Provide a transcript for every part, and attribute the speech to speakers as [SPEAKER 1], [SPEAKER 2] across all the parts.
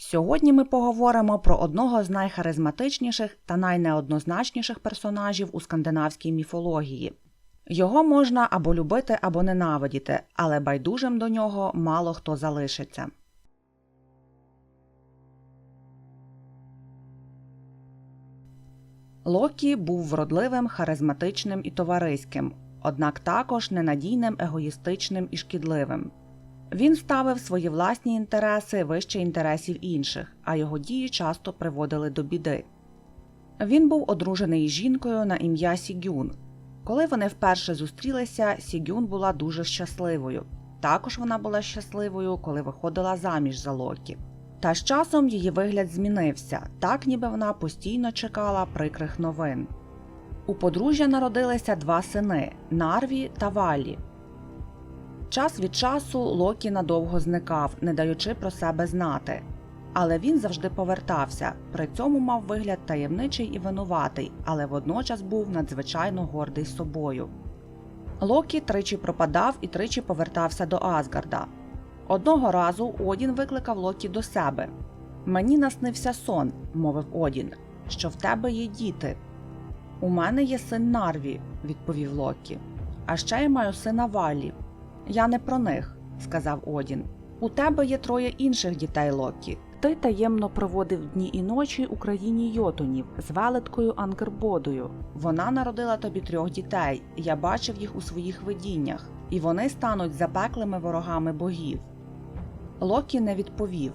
[SPEAKER 1] Сьогодні ми поговоримо про одного з найхаризматичніших та найнеоднозначніших персонажів у скандинавській міфології. Його можна або любити, або ненавидіти, але байдужим до нього мало хто залишиться. Локі був вродливим, харизматичним і товариським, однак також ненадійним, егоїстичним і шкідливим. Він ставив свої власні інтереси вище інтересів інших, а його дії часто приводили до біди. Він був одружений жінкою на ім'я Сігюн. Коли вони вперше зустрілися, Сігюн була дуже щасливою. Також вона була щасливою, коли виходила заміж за Локі. Та з часом її вигляд змінився, так ніби вона постійно чекала прикрих новин. У подружжя народилися два сини Нарві та Валі. Час від часу Локі надовго зникав, не даючи про себе знати. Але він завжди повертався, при цьому мав вигляд таємничий і винуватий, але водночас був надзвичайно гордий собою. Локі тричі пропадав і тричі повертався до Асгарда. Одного разу Одін викликав Локі до себе. Мені наснився сон, мовив Одін, що в тебе є діти. У мене є син Нарві, відповів Локі. А ще я маю сина Валі. Я не про них, сказав Одін. У тебе є троє інших дітей Локі. Ти таємно проводив дні і ночі у країні Йотунів з велеткою Ангербодою. Вона народила тобі трьох дітей. Я бачив їх у своїх видіннях, і вони стануть запеклими ворогами богів. Локі не відповів.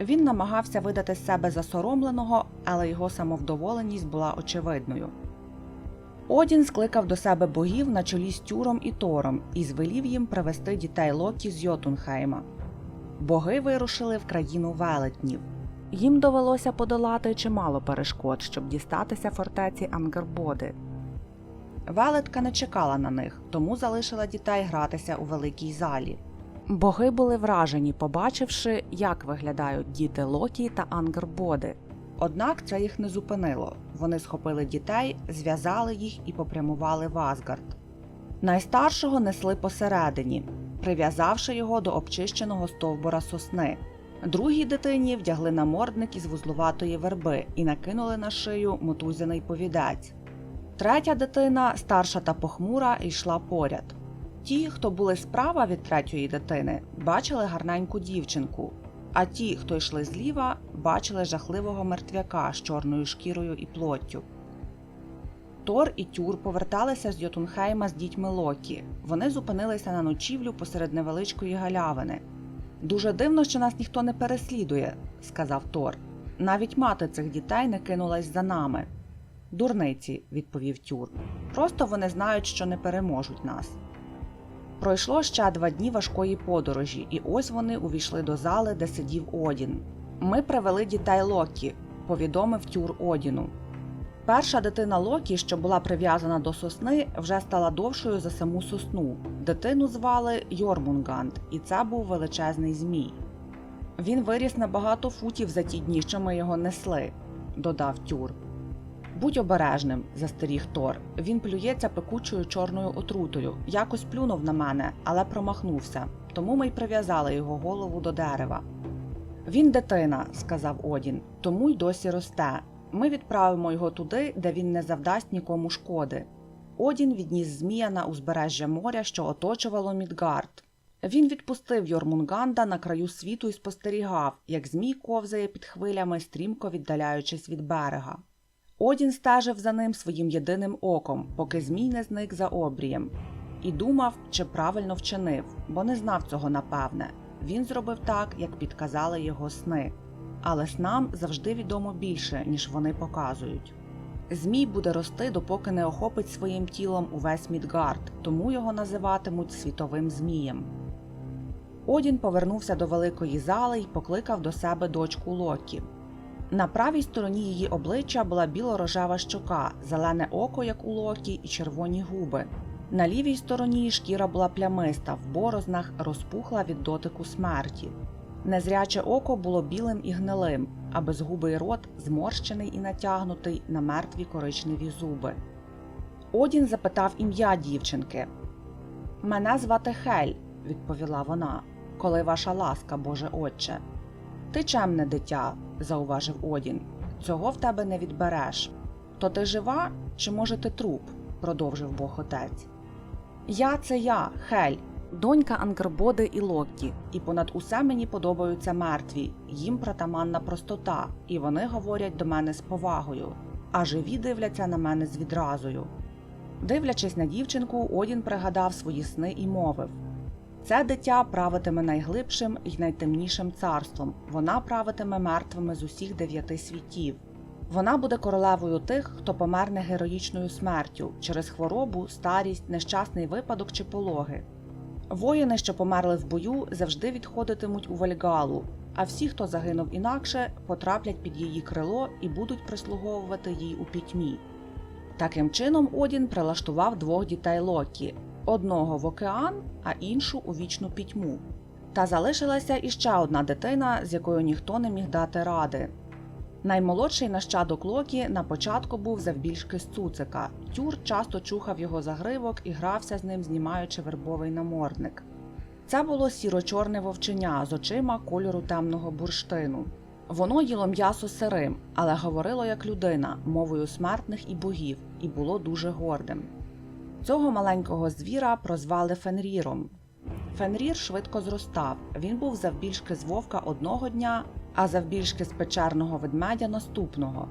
[SPEAKER 1] Він намагався видати себе засоромленого, але його самовдоволеність була очевидною. Одін скликав до себе богів на чолі з Тюром і Тором і звелів їм привести дітей Локі з Йотунхейма. Боги вирушили в країну велетнів. Їм довелося подолати чимало перешкод, щоб дістатися фортеці Ангербоди. Велетка не чекала на них, тому залишила дітей гратися у великій залі. Боги були вражені, побачивши, як виглядають діти Локі та Ангербоди. Однак це їх не зупинило. Вони схопили дітей, зв'язали їх і попрямували в Асгард. Найстаршого несли посередині, прив'язавши його до обчищеного стовбура сосни. Другій дитині вдягли намордник із вузлуватої верби і накинули на шию мотузяний повідець. Третя дитина, старша та похмура, йшла поряд. Ті, хто були справа від третьої дитини, бачили гарненьку дівчинку, а ті, хто йшли зліва, бачили жахливого мертвяка з чорною шкірою і плоттю. Тор і Тюр поверталися з Йотунхейма з дітьми Локі. Вони зупинилися на ночівлю посеред невеличкої галявини. Дуже дивно, що нас ніхто не переслідує, сказав Тор. Навіть мати цих дітей не кинулась за нами. Дурниці, відповів Тюр. Просто вони знають, що не переможуть нас. Пройшло ще два дні важкої подорожі, і ось вони увійшли до зали, де сидів Одін. Ми привели дітей Локі, повідомив Тюр Одіну. Перша дитина Локі, що була прив'язана до сосни, вже стала довшою за саму сосну. Дитину звали Йормунганд, і це був величезний змій. Він виріс на багато футів за ті дні, що ми його несли, додав Тюр. Будь обережним, застеріг Тор. Він плюється пекучою чорною отрутою. Якось плюнув на мене, але промахнувся, тому ми й прив'язали його голову до дерева. Він дитина, сказав Одін, тому й досі росте. Ми відправимо його туди, де він не завдасть нікому шкоди. Одін відніс Змія на узбережжя моря, що оточувало Мідгард. Він відпустив Йормунганда на краю світу і спостерігав, як Змій ковзає під хвилями, стрімко віддаляючись від берега. Одін стежив за ним своїм єдиним оком, поки Змій не зник за обрієм, і думав, чи правильно вчинив, бо не знав цього напевне. Він зробив так, як підказали його сни. Але снам завжди відомо більше, ніж вони показують. Змій буде рости, допоки не охопить своїм тілом увесь Мідгард, тому його називатимуть світовим змієм. Одін повернувся до великої зали і покликав до себе дочку Локі. На правій стороні її обличчя була біло-рожева зелене око, як у Локі, і червоні губи. На лівій стороні шкіра була плямиста, в борознах розпухла від дотику смерті. Незряче око було білим і гнилим, а безгубий рот зморщений і натягнутий на мертві коричневі зуби. Одін запитав ім'я дівчинки. Мене звати Хель, відповіла вона, коли ваша ласка, Боже Отче. Ти чемне дитя, зауважив Одін. Цього в тебе не відбереш. То ти жива, чи може ти труп? продовжив Бог отець. Я це я, Хель, донька Ангербоди і Локкі, і понад усе мені подобаються мертві, їм притаманна простота, і вони говорять до мене з повагою, а живі дивляться на мене з відразою. Дивлячись на дівчинку, Одін пригадав свої сни і мовив це дитя правитиме найглибшим і найтемнішим царством, вона правитиме мертвими з усіх дев'яти світів. Вона буде королевою тих, хто померне героїчною смертю через хворобу, старість, нещасний випадок чи пологи. Воїни, що померли в бою, завжди відходитимуть у Вальгалу, а всі, хто загинув інакше, потраплять під її крило і будуть прислуговувати їй у пітьмі. Таким чином, Одін прилаштував двох дітей Локі одного в океан, а іншу у вічну пітьму. Та залишилася іще одна дитина, з якою ніхто не міг дати ради. Наймолодший нащадок Локі на початку був завбільшки з цуцика. Тюр часто чухав його загривок і грався з ним, знімаючи вербовий намордник. Це було сіро-чорне вовченя з очима кольору темного бурштину. Воно їло м'ясо сирим, але говорило як людина, мовою смертних і богів, і було дуже гордим. Цього маленького звіра прозвали Фенріром. Фенрір швидко зростав. Він був завбільшки з вовка одного дня, а завбільшки з печерного ведмедя наступного.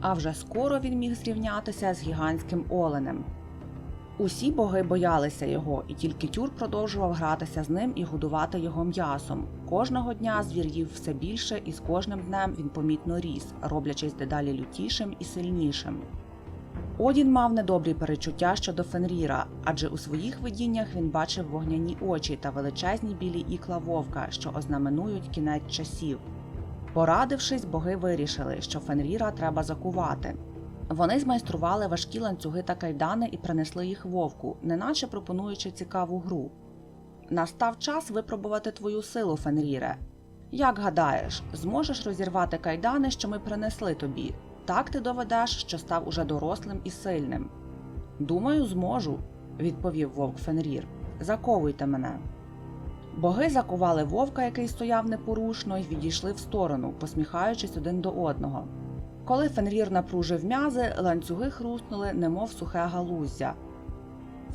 [SPEAKER 1] А вже скоро він міг зрівнятися з гігантським оленем. Усі боги боялися його, і тільки тюр продовжував гратися з ним і годувати його м'ясом. Кожного дня звір їв все більше, і з кожним днем він помітно ріс, роблячись дедалі лютішим і сильнішим. Одін мав недобрі перечуття щодо Фенріра, адже у своїх видіннях він бачив вогняні очі та величезні білі ікла вовка, що ознаменують кінець часів. Порадившись, боги вирішили, що Фенріра треба закувати. Вони змайстрували важкі ланцюги та кайдани і принесли їх вовку, неначе пропонуючи цікаву гру. Настав час випробувати твою силу, Фенріре. Як гадаєш, зможеш розірвати кайдани, що ми принесли тобі? Так ти доведеш, що став уже дорослим і сильним. Думаю, зможу, відповів вовк Фенрір. Заковуйте мене. Боги закували вовка, який стояв непорушно, і відійшли в сторону, посміхаючись один до одного. Коли Фенрір напружив м'язи, ланцюги хрустнули, немов сухе галуздя.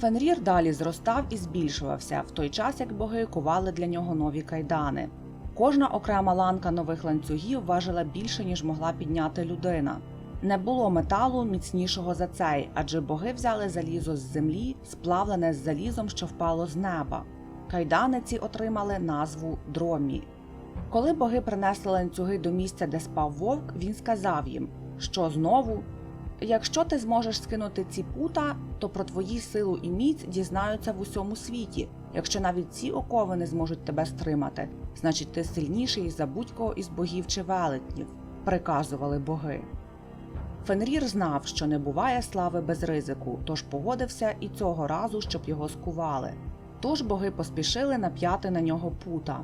[SPEAKER 1] Фенрір далі зростав і збільшувався, в той час як боги кували для нього нові кайдани. Кожна окрема ланка нових ланцюгів важила більше, ніж могла підняти людина. Не було металу міцнішого за цей, адже боги взяли залізо з землі, сплавлене з залізом, що впало з неба. Кайданиці отримали назву дромі. Коли боги принесли ланцюги до місця, де спав вовк, він сказав їм, що знову. Якщо ти зможеш скинути ці пута, то про твої силу і міць дізнаються в усьому світі. Якщо навіть ці окови не зможуть тебе стримати, значить ти сильніший за будь-кого із богів чи велетнів, приказували боги. Фенрір знав, що не буває слави без ризику, тож погодився і цього разу, щоб його скували. Тож боги поспішили нап'яти на нього пута.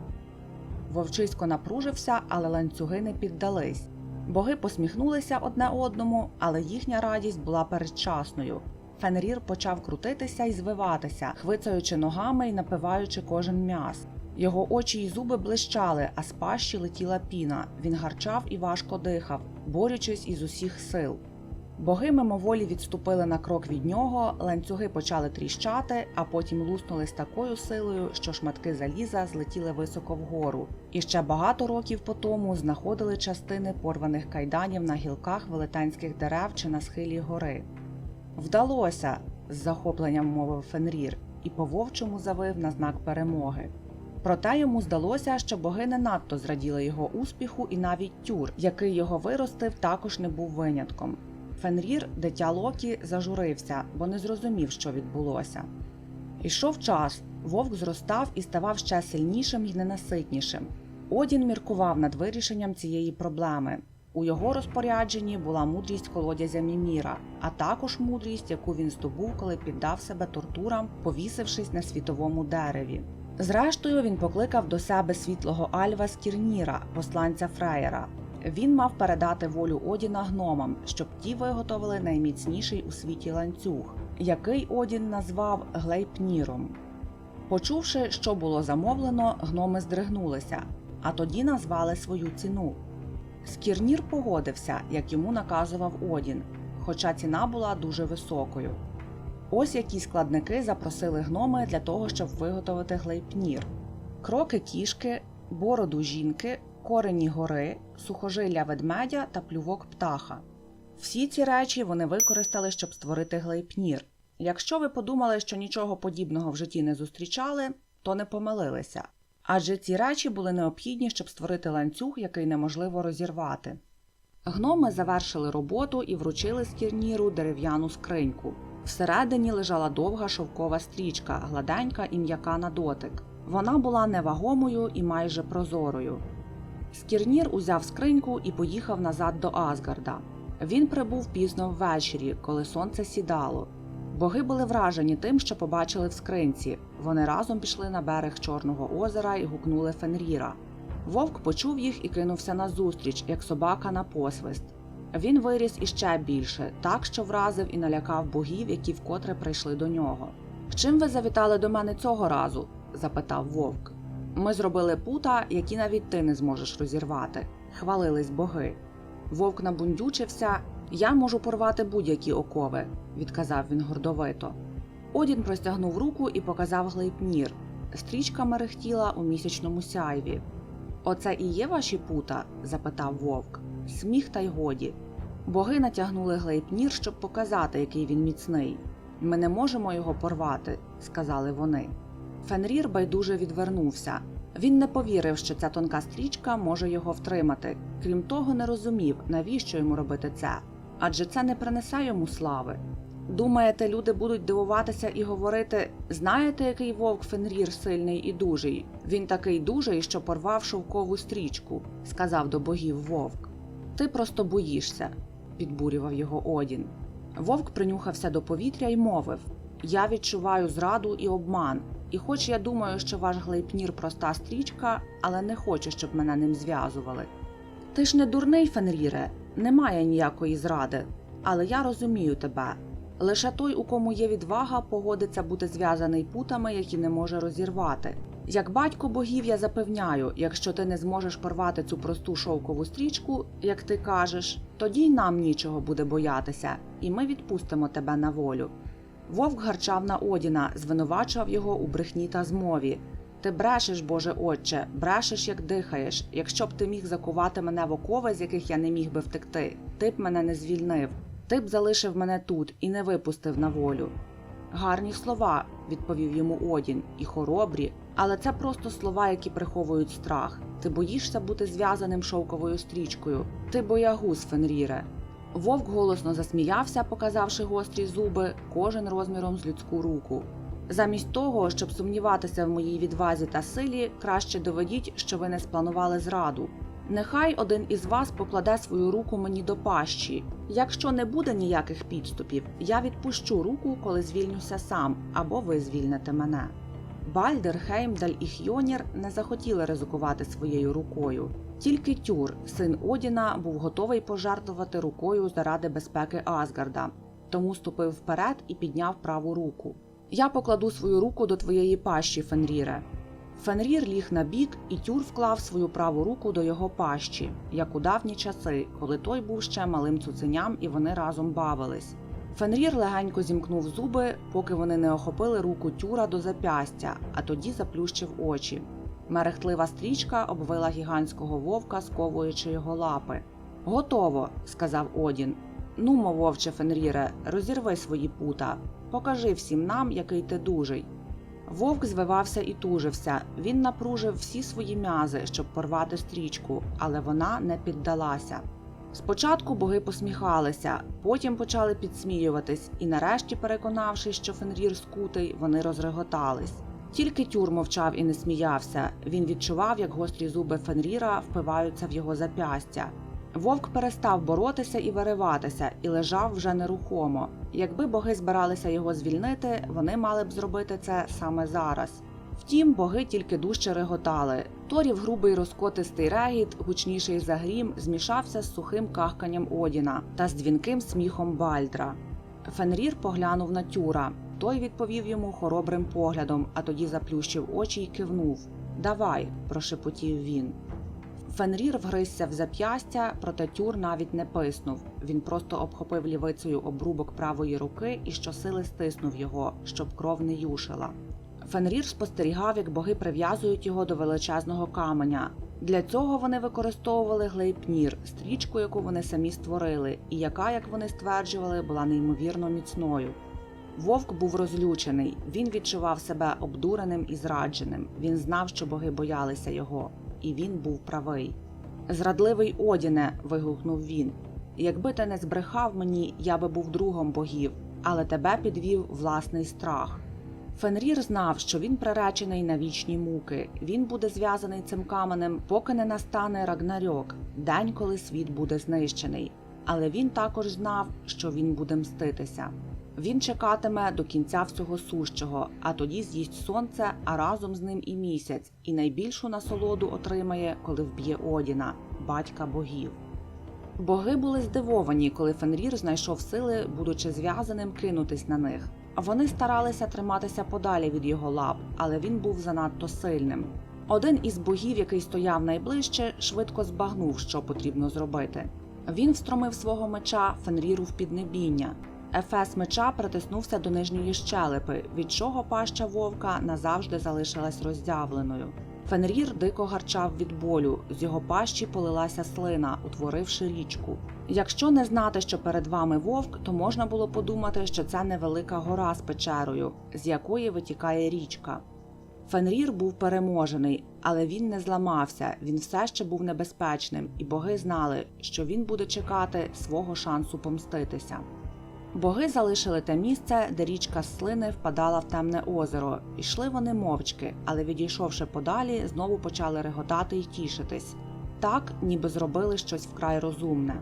[SPEAKER 1] Вовчисько напружився, але ланцюги не піддались. Боги посміхнулися одне одному, але їхня радість була передчасною. Фенрір почав крутитися і звиватися, хвицаючи ногами і напиваючи кожен м'яс. Його очі й зуби блищали, а з пащі летіла піна. Він гарчав і важко дихав, борючись із усіх сил. Боги мимоволі відступили на крок від нього, ланцюги почали тріщати, а потім луснули з такою силою, що шматки заліза злетіли високо вгору. І ще багато років по тому знаходили частини порваних кайданів на гілках велетенських дерев чи на схилі гори. Вдалося, з захопленням мовив Фенрір, і по вовчому завив на знак перемоги. Проте йому здалося, що боги не надто зраділи його успіху, і навіть тюр, який його виростив, також не був винятком. Фенрір, дитя Локі, зажурився, бо не зрозумів, що відбулося. Ішов час, вовк зростав і ставав ще сильнішим і ненаситнішим. Одін міркував над вирішенням цієї проблеми. У його розпорядженні була мудрість колодязя Міміра, а також мудрість, яку він здобув, коли піддав себе тортурам, повісившись на світовому дереві. Зрештою, він покликав до себе світлого Альва Скірніра, посланця Фреєра. Він мав передати волю Одіна гномам, щоб ті виготовили найміцніший у світі ланцюг, який Одін назвав Глейпніром. Почувши, що було замовлено, гноми здригнулися. а тоді назвали свою ціну. Скірнір погодився, як йому наказував Одін, хоча ціна була дуже високою. Ось які складники запросили гноми для того, щоб виготовити глейпнір: кроки кішки, бороду жінки, корені гори, сухожилля ведмедя та плювок птаха. Всі ці речі вони використали, щоб створити глейпнір. Якщо ви подумали, що нічого подібного в житті не зустрічали, то не помилилися. Адже ці речі були необхідні, щоб створити ланцюг, який неможливо розірвати. Гноми завершили роботу і вручили скірніру дерев'яну скриньку. Всередині лежала довга шовкова стрічка, гладенька і м'яка на дотик. Вона була невагомою і майже прозорою. Скірнір узяв скриньку і поїхав назад до Асгарда. Він прибув пізно ввечері, коли сонце сідало. Боги були вражені тим, що побачили в скринці. Вони разом пішли на берег Чорного озера і гукнули Фенріра. Вовк почув їх і кинувся назустріч, як собака на посвист. Він виріс іще більше, так що вразив і налякав богів, які вкотре прийшли до нього. Чим ви завітали до мене цього разу? запитав вовк. Ми зробили пута, які навіть ти не зможеш розірвати. Хвалились боги. Вовк набундючився. Я можу порвати будь-які окови, відказав він гордовито. Одін простягнув руку і показав глейпнір. Стрічка мерехтіла у місячному сяйві. Оце і є ваші пута? запитав вовк. Сміх та й годі. Боги натягнули глейпнір, щоб показати, який він міцний. Ми не можемо його порвати, сказали вони. Фенрір байдуже відвернувся. Він не повірив, що ця тонка стрічка може його втримати. Крім того, не розумів, навіщо йому робити це, адже це не принесе йому слави. Думаєте, люди будуть дивуватися і говорити: знаєте, який вовк Фенрір сильний і дужий? Він такий дужий, що порвав шовкову стрічку, сказав до богів вовк. Ти просто боїшся, підбурював його Одін. Вовк принюхався до повітря і мовив: Я відчуваю зраду і обман, і хоч я думаю, що ваш глейпнір проста стрічка, але не хочу, щоб мене ним зв'язували. Ти ж не дурний, Фенріре, немає ніякої зради, але я розумію тебе. Лише той, у кому є відвага, погодиться бути зв'язаний путами, які не може розірвати. Як батько богів, я запевняю, якщо ти не зможеш порвати цю просту шовкову стрічку, як ти кажеш, тоді й нам нічого буде боятися, і ми відпустимо тебе на волю. Вовк гарчав на Одіна, звинувачував його у брехні та змові. Ти брешеш, Боже Отче, брешеш, як дихаєш. Якщо б ти міг закувати мене в окови, з яких я не міг би втекти, ти б мене не звільнив. Ти б залишив мене тут і не випустив на волю. Гарні слова, відповів йому Одін, і хоробрі, але це просто слова, які приховують страх. Ти боїшся бути зв'язаним шовковою стрічкою. Ти боягуз, Фенріре. Вовк голосно засміявся, показавши гострі зуби, кожен розміром з людську руку. Замість того, щоб сумніватися в моїй відвазі та силі, краще доведіть, що ви не спланували зраду. Нехай один із вас покладе свою руку мені до пащі. Якщо не буде ніяких підступів, я відпущу руку, коли звільнюся сам, або ви звільните мене. Бальдер, Хеймдаль і Хьонір не захотіли ризикувати своєю рукою. Тільки Тюр, син Одіна, був готовий пожертвувати рукою заради безпеки Асгарда, тому ступив вперед і підняв праву руку. Я покладу свою руку до твоєї пащі, Фенріре. Фенрір ліг на бік, і Тюр вклав свою праву руку до його пащі, як у давні часи, коли той був ще малим цуценям і вони разом бавились. Фенрір легенько зімкнув зуби, поки вони не охопили руку тюра до запястя, а тоді заплющив очі. Мерехтлива стрічка обвила гігантського вовка, сковуючи його лапи. Готово, сказав Одін. Нумо, вовче Фенріре, розірви свої пута. Покажи всім нам, який ти дужий. Вовк звивався і тужився. Він напружив всі свої м'язи, щоб порвати стрічку, але вона не піддалася. Спочатку боги посміхалися, потім почали підсміюватись, і нарешті, переконавшись, що Фенрір скутий, вони розреготались. Тільки тюр мовчав і не сміявся. Він відчував, як гострі зуби Фенріра впиваються в його запястя. Вовк перестав боротися і вириватися, і лежав вже нерухомо. Якби боги збиралися його звільнити, вони мали б зробити це саме зараз. Втім, боги тільки дужче реготали. Торів грубий розкотистий регіт, гучніший за грім, змішався з сухим кахканням Одіна та з дзвінким сміхом Бальдра. Фенрір поглянув на тюра. Той відповів йому хоробрим поглядом, а тоді заплющив очі й кивнув. Давай, прошепотів він. Фенрір вгризся в зап'ястя, проте тюр навіть не писнув. Він просто обхопив лівицею обрубок правої руки і щосили стиснув його, щоб кров не юшила. Фенрір спостерігав, як боги прив'язують його до величезного каменя. Для цього вони використовували глейпнір, стрічку, яку вони самі створили, і яка, як вони стверджували, була неймовірно міцною. Вовк був розлючений, він відчував себе обдуреним і зрадженим. Він знав, що боги боялися його, і він був правий. Зрадливий Одіне, вигукнув він. Якби ти не збрехав мені, я би був другом богів, але тебе підвів власний страх. Фенрір знав, що він приречений на вічні муки. Він буде зв'язаний цим каменем, поки не настане Рагнарьок, день, коли світ буде знищений. Але він також знав, що він буде мститися. Він чекатиме до кінця всього сущого, а тоді з'їсть сонце, а разом з ним і місяць, і найбільшу насолоду отримає, коли вб'є Одіна, батька богів. Боги були здивовані, коли Фенрір знайшов сили, будучи зв'язаним, кинутись на них. Вони старалися триматися подалі від його лап, але він був занадто сильним. Один із богів, який стояв найближче, швидко збагнув, що потрібно зробити. Він встромив свого меча Фенріру в піднебіння. Ефес меча притиснувся до нижньої щелепи, від чого паща вовка назавжди залишилась роздявленою. Фенрір дико гарчав від болю, з його пащі полилася слина, утворивши річку. Якщо не знати, що перед вами вовк, то можна було подумати, що це невелика гора з печерою, з якої витікає річка. Фенрір був переможений, але він не зламався, він все ще був небезпечним, і боги знали, що він буде чекати свого шансу помститися. Боги залишили те місце, де річка слини впадала в темне озеро. Ішли вони мовчки, але відійшовши подалі, знову почали реготати й тішитись. Так, ніби зробили щось вкрай розумне.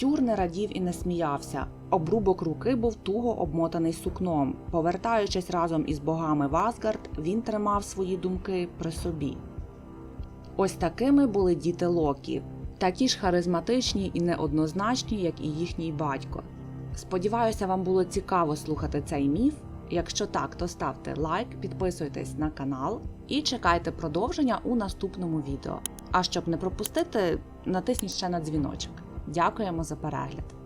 [SPEAKER 1] Тюр не радів і не сміявся. Обрубок руки був туго обмотаний сукном. Повертаючись разом із богами в Асгард, він тримав свої думки при собі. Ось такими були діти Локі, такі ж харизматичні і неоднозначні, як і їхній батько. Сподіваюся, вам було цікаво слухати цей міф. Якщо так, то ставте лайк, підписуйтесь на канал і чекайте продовження у наступному відео. А щоб не пропустити, натисніть ще на дзвіночок. Дякуємо за перегляд!